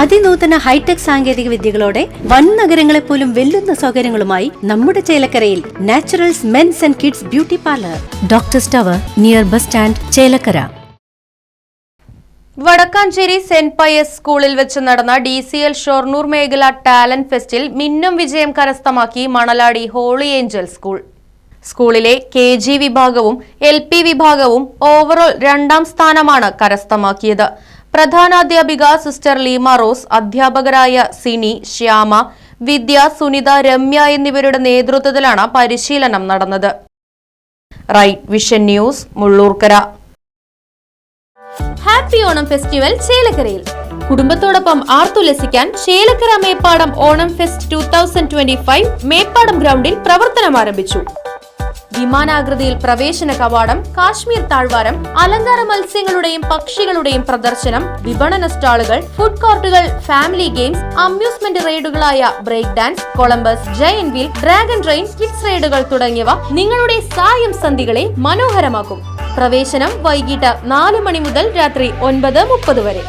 അതിനൂതന hi tech സാങ്കേതിക വിദ്യകളോടെ വൻ നഗരങ്ങളെ പോലും വെല്ലുന്ന സൗകര്യങ്ങളുമായി നമ്മുടെ ചേലക്കരയിൽ naturals men's and kids beauty parlour. Doctor സ്റ്റവർ near bus stand Chelakkara. Vadakkanchery saint Pius സ്കൂളിൽ വെച്ച് നടന്ന ഡി സി എൽ ഷൊർണൂർ മേഖല ടാലന്റ് ഫെസ്റ്റിൽ മിന്നും വിജയം കരസ്ഥമാക്കി മണലാടി ഹോളി ഏഞ്ചൽ സ്കൂൾ. സ്കൂളിലെ കെ ജി വിഭാഗവും എൽ പി വിഭാഗവും ഓവറോൾ രണ്ടാം സ്ഥാനമാണ് കരസ്ഥമാക്കിയത്. പ്രധാനാധ്യാപിക സിസ്റ്റർ ലീമ റോസ് അധ്യാപകരായ സിനി ശ്യാമ വിദ്യ സുനിത രമ്യ എന്നിവരുടെ നേതൃത്വത്തിലാണ് പരിശീലനം നടന്നത്. Right vision news Mullurkara. Happy Onam festival ചേലക്കരയിൽ. കുടുംബത്തോടൊപ്പം ആർത്തുലസിക്കാൻ ചേലക്കര മേപ്പാടം ഓണം ഫെസ്റ്റ് ടൂ മേപ്പാടം ഗ്രൗണ്ടിൽ പ്രവർത്തനം ആരംഭിച്ചു. വിമാനാകൃതിയിൽ പ്രവേശന കവാടം കാശ്മീർ താഴ്വാരം അലങ്കാര മത്സ്യങ്ങളുടെയും പക്ഷികളുടെയും പ്രദർശനം വിപണന സ്റ്റാളുകൾ ഫുഡ് കോർട്ടുകൾ family games amusement റൈഡുകളായ break dance Columbus giant wheel dragon train kids റൈഡുകൾ തുടങ്ങിയവ നിങ്ങളുടെ സായം സന്ധികളെ മനോഹരമാക്കും. പ്രവേശനം വൈകിട്ട് നാല് മണി മുതൽ രാത്രി ഒൻപത് മുപ്പത് വരെ.